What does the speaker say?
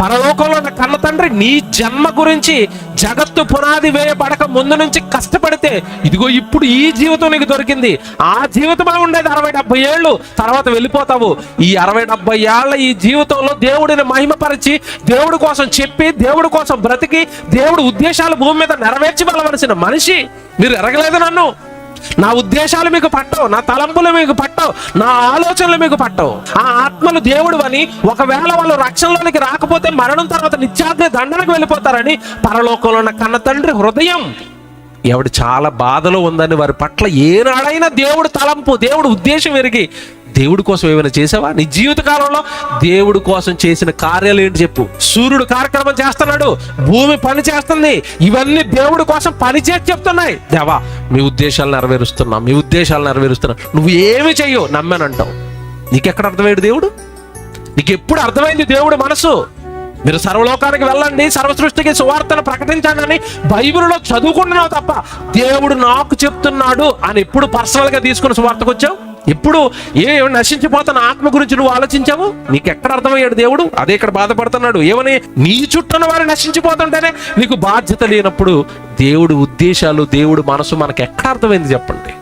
పరలోకంలో ఉన్న కన్న తండ్రి నీ జన్మ గురించి జగత్తు పునాది వేయబడక ముందు నుంచి కష్టపడితే ఇదిగో ఇప్పుడు ఈ జీవితం నీకు దొరికింది. ఆ జీవితమే ఉండేది అరవై డెబ్బై ఏళ్ళు తర్వాత వెళ్ళిపోతావు. ఈ అరవై డెబ్బై ఏళ్ళ ఈ జీవితంలో దేవుడిని మహిమపరిచి దేవుడి కోసం చెప్పి దేవుడి కోసం బ్రతికి దేవుడి ఉద్దేశాలు భూమి మీద నెరవేర్చి వెళ్ళవలసిన మనిషి మీరు ఎరగలేదు నన్ను. నా ఉద్దేశాలు మీకు పట్టవు నా తలంపులు మీకు పట్టవు నా ఆలోచనలు మీకు పట్టవు. ఆ ఆత్మలు దేవుడు అని ఒకవేళ వాళ్ళు రక్షణలోనికి రాకపోతే మరణం తర్వాత నిత్యాగ్ని దండనకు వెళ్ళిపోతారని పరలోకంలో ఉన్న కన్న తండ్రి హృదయం. ఎవడు చాలా బాధలో ఉందని వారి పట్ల ఏనాడైనా దేవుడు తలంపు దేవుడు ఉద్దేశం ఎరిగి దేవుడి కోసం ఏమైనా చేసావా? నీ జీవిత కాలంలో దేవుడి కోసం చేసిన కార్యాలు ఏంటి చెప్పు. సూర్యుడు కార్యక్రమం చేస్తున్నాడు భూమి పని చేస్తుంది ఇవన్నీ దేవుడి కోసం పని చేసి చెప్తున్నాయి. దేవా మీ ఉద్దేశాలు నెరవేరుస్తున్నా మీ ఉద్దేశాలు నెరవేరుస్తున్నా. నువ్వు ఏమి చెయ్యవు నమ్మానంటావు. నీకెక్కడ అర్థమయ్యాడు దేవుడు? నీకు ఎప్పుడు అర్థమైంది దేవుడు మనసు? మీరు సర్వలోకానికి వెళ్ళండి సర్వసృష్టికి సువార్తను ప్రకటించండి అని బైబిల్లో చదువుకుంటున్నావు తప్ప దేవుడు నాకు చెప్తున్నాడు అని ఎప్పుడు పర్సనల్గా తీసుకుని సువార్తకు వచ్చావు? ఎప్పుడు ఏ నశించిపోతున్న ఆత్మ గురించి నువ్వు ఆలోచించావు? నీకు ఎక్కడ అర్థమయ్యాడు దేవుడు? అదే ఇక్కడ బాధపడుతున్నాడు. ఏమని? నీ చుట్టూన వారు నశించిపోతుంటేనే నీకు బాధ్యత లేనప్పుడు దేవుడు ఉద్దేశాలు దేవుడు మనసు మనకు ఎక్కడ అర్థమైంది చెప్పండి.